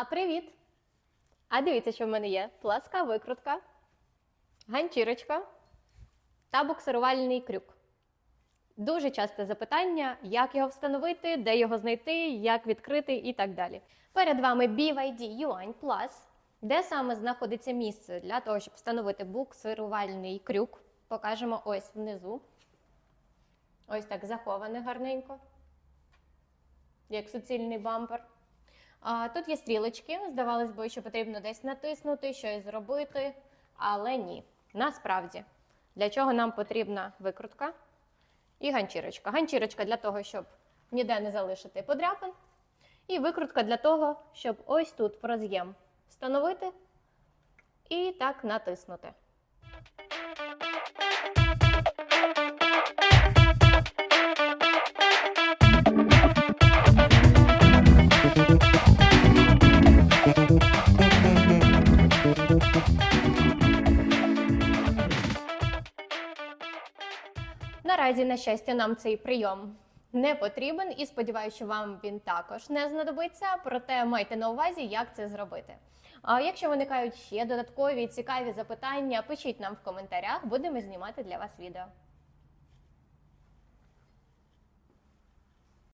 А привіт! А дивіться, що в мене є: пласка викрутка, ганчірочка та буксирувальний крюк. Дуже часте запитання, як його встановити, де його знайти, як відкрити і так далі. Перед вами BYD Yuan Plus, де саме знаходиться місце для того, щоб встановити буксирувальний крюк. Покажемо ось внизу. Ось так заховане гарненько, як суцільний бампер. Тут є стрілочки. Здавалось би, що потрібно десь натиснути, щось зробити, але ні. Насправді, для чого нам потрібна викрутка і ганчірочка. Ганчірочка для того, щоб ніде не залишити подряпин. І викрутка для того, щоб ось тут в роз'єм встановити і так натиснути. Наразі, на щастя, нам цей прийом не потрібен і сподіваюся, що вам він також не знадобиться. Проте майте на увазі, як це зробити. А якщо виникають ще додаткові цікаві запитання, пишіть нам в коментарях, будемо знімати для вас відео.